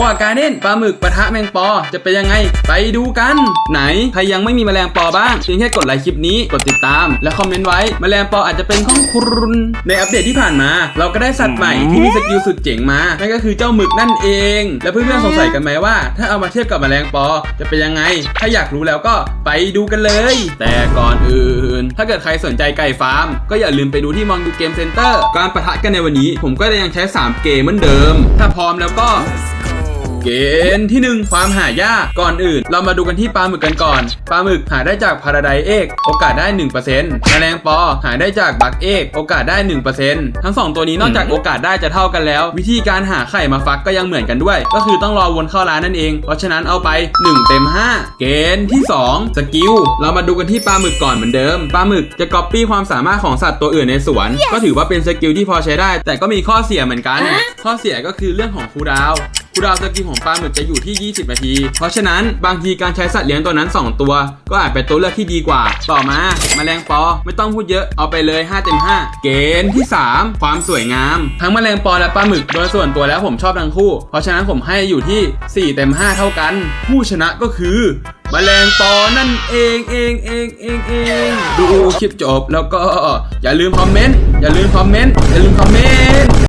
กอาการเด่นปลาหมึกปะทะแมงปอ จะเป็นยังไง ไปดูกัน ไหน ใครยังไม่มีแมลงปอบ้างเพียงแค่กดไลค์คลิปนี้ กดติดตาม และคอมเมนต์ไว้ แมลงปออาจจะเป็นของคุณในอัปเดตที่ผ่านมา เราก็ได้สัตว์ใหม่ที่มีสกิลสุดเจ๋งมา นั่นก็คือเจ้าหมึกนั่นเอง และเพื่อนๆสงสัยกันไหมว่า ถ้าเอามาเทียบกับแมลงปอ จะเป็นยังไง ถ้าอยากรู้แล้วก็ไปดูกันเลย แต่ก่อนอื่น ถ้าเกิดใครสนใจไก่ฟาร์ม ก็อย่าลืมไปดูที่มองดูเกมเซ็นเตอร์การประทะกันในวันนี้ ผมก็ยังใช้ 3 เกมเหมือนเดิม ถ้าพร้อมแล้วก็ เกณฑ์ที่ 1 ความหายากก่อนอื่น เรามาดูกันที่ปลาหมึกกันก่อนปลาหมึกหาได้จากพาราไดเอกโอกาสได้ 1%แมลงปอหาได้จากบักเอกโอกาสได้ 1%ทั้ง 2 ตัวนี้นอกจากโอกาสได้จะเท่ากันแล้ว วิธีการหาไข่มาฟักก็ยังเหมือนกันด้วย ก็คือต้องรอวนเข้าร้านนั่นเอง เพราะฉะนั้นเอาไป 1 เต็ม 5 เกณฑ์ที่ 2 สกิล เรามาดูกันที่ปลาหมึกก่อนเหมือนเดิมปลาหมึกจะก๊อปปี้ความสามารถของสัตว์ตัวอื่นในสวน ก็ถือว่าเป็นสกิลที่พอใช้ได้ แต่ก็มีข้อเสียเหมือนกัน ข้อเสียก็คือเรื่องของคูลดาวน์ คูดาวน์สกิลของปลาหมึกจะอยู่ที่ 20 นาที เพราะฉะนั้นบางทีการใช้สัตว์เลี้ยงตัวนั้น 2 ตัว ก็อาจเป็นตัวเลือกที่ดีกว่า ต่อมาแมลงปอไม่ต้องพูดเยอะเอาไปเลย 5 เต็ม 5 เกณฑ์ที่ 3 ความสวยงาม ทั้งแมลงปอและปลาหมึกโดยส่วนตัวแล้วผมชอบทั้งคู่ เพราะฉะนั้นผมให้อยู่ที่ 4 เต็ม 5 เท่ากัน ผู้ชนะก็คือแมลงปอนั่นเองเองเองเองเองดูคลิปจบแล้วก็อย่าลืมคอมเมนต์อย่าลืมคอมเมนต์อย่าลืมคอมเมนต์